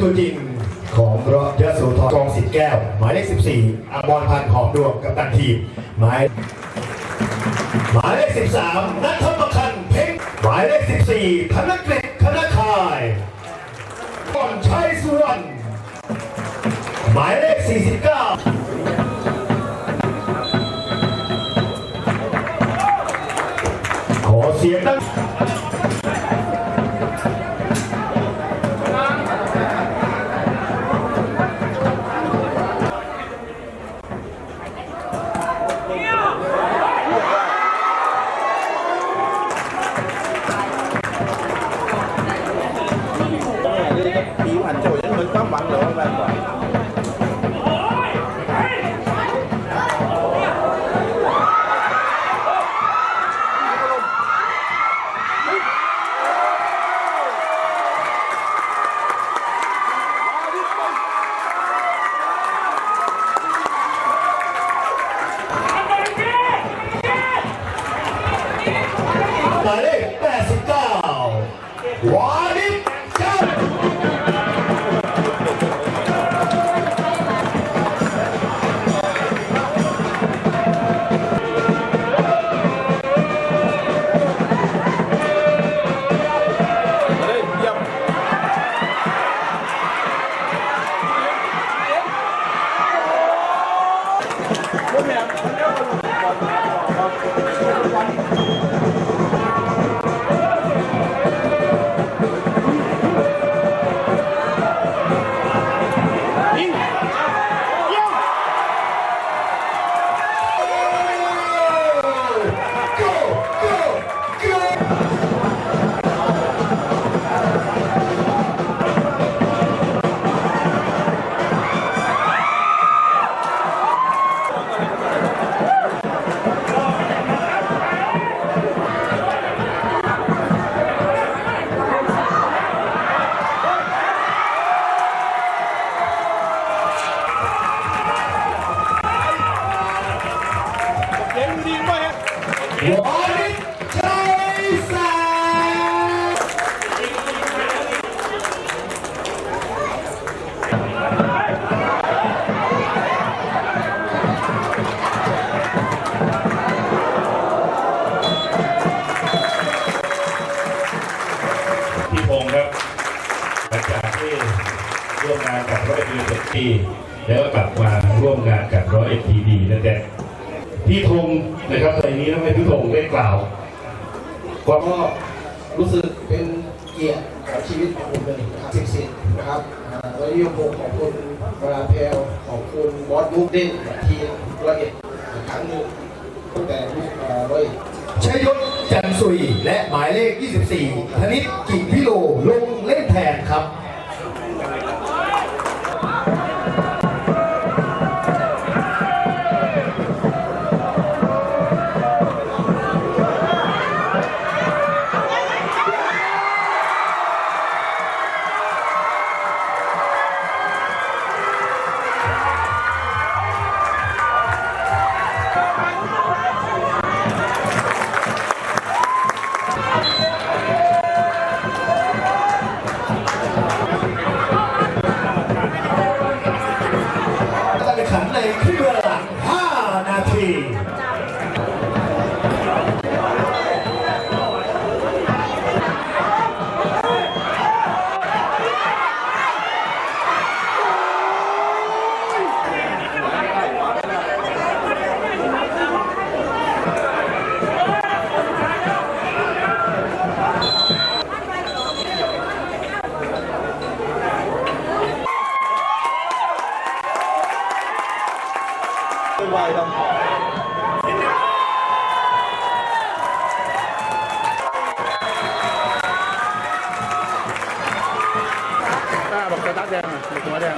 ตัวจริงของรถยะโสธรกองสิทธิ์แก้ว หมายเลข 14อมรพันธ์หอมดวงกัปตันทีมหมายหมายเลข 13นัทประคันเพ่งหมายเลข 14ธนกฤษคณคายก่อนชัยสุวรรณหมายเลข 49ขอเสียงดัง วั วานิชชัยแสงพี่พงศ์ครับหลังจากที่ร่วมงานกับร้อยเอ็ดเจ็ดปีแล้วก็กลับมาร่วมงานกับร้อยเอ็ดทีดีนะแต่ พี่ธงนะครับในนี้ต้องให้พี่ธงได้กล่าวความก็รู้สึกเป็นเกียรติของชีวิตของผมเลยนะครับสิบสิบนะครับอ่าวันนี้มขอบคุณเวลาเพลขอบคุณบอสบุ๊กเด้นทีมละเอียดครั้งหนึ่งตั้งแต่ลูกเอ่อร้อยชัยยศจันทร์สุยและหมายเลข 24 ธนิตกิ่งพิโลลง ก วายทำอ่าบอกสตาร์ทแดงอะบอกหัวแดง